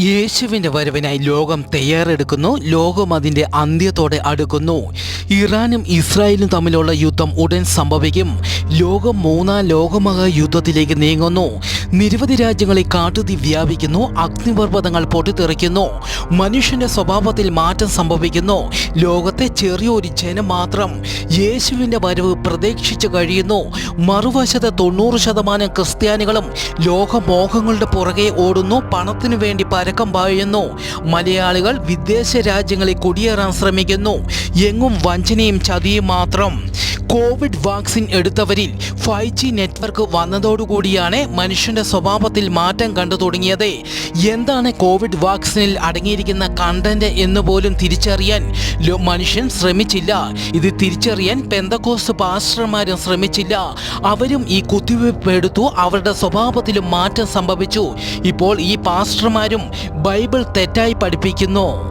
യേശുവിന്റെ വരവിനായി ലോകം തയ്യാറെടുക്കുന്നു ലോകം അതിന്റെ അന്ത്യത്തോടെ അടുക്കുന്നു. ഇറാനും ഇസ്രായേലും തമ്മിലുള്ള യുദ്ധം ഉടൻ സംഭവിക്കും. ലോകം മൂന്നാം ലോകമഹായുദ്ധത്തിലേക്ക് നീങ്ങുന്നു. നിരവധി രാജ്യങ്ങളിൽ കാട്ടുതീ വ്യാപിക്കുന്നു അഗ്നിപർവതങ്ങൾ പൊട്ടിത്തെറിക്കുന്നു. മനുഷ്യന്റെ സ്വഭാവത്തിൽ മാറ്റം സംഭവിക്കുന്നു. ലോകത്തെ ചെറിയൊരു ജനം മാത്രം യേശുവിന്റെ വരവ് പ്രതീക്ഷിച്ചു കഴിയുന്നു. മറുവശത്ത് തൊണ്ണൂറ് ശതമാനം ക്രിസ്ത്യാനികളും ലോകമോഹങ്ങളുടെ പുറകെ ഓടുന്നു പണത്തിനു വേണ്ടി പരക്കം പായുന്നു. മലയാളികൾ വിദേശ രാജ്യങ്ങളിൽ കുടിയേറാൻ ശ്രമിക്കുന്നു. എങ്ങും വഞ്ചനയും ചതിയും മാത്രം. കോവിഡ് വാക്സിൻ എടുത്തവരിൽ ഫൈവ് ജി നെറ്റ്വർക്ക് വന്നതോടുകൂടിയാണ് മനുഷ്യന്റെ സ്വഭാവത്തിൽ മാറ്റം കണ്ടു തുടങ്ങിയത്. എന്താണ് കോവിഡ് വാക്സിനിൽ അടങ്ങിയിരിക്കുന്ന കണ്ടന്റ് എന്ന് പോലും തിരിച്ചറിയാൻ മനുഷ്യൻ ശ്രമിച്ചില്ല. ഇത് തിരിച്ചറിയാൻ പെന്തക്കോസ് പാസ്റ്റർമാരും ശ്രമിച്ചില്ല. അവരും ഈ കുത്തിവയ്പ് എടുത്തു അവരുടെ സ്വഭാവത്തിലും മാറ്റം സംഭവിച്ചു. ഇപ്പോൾ ഈ പാസ്റ്റർമാരും ബൈബിൾ തെറ്റായി പഠിപ്പിക്കുന്നു.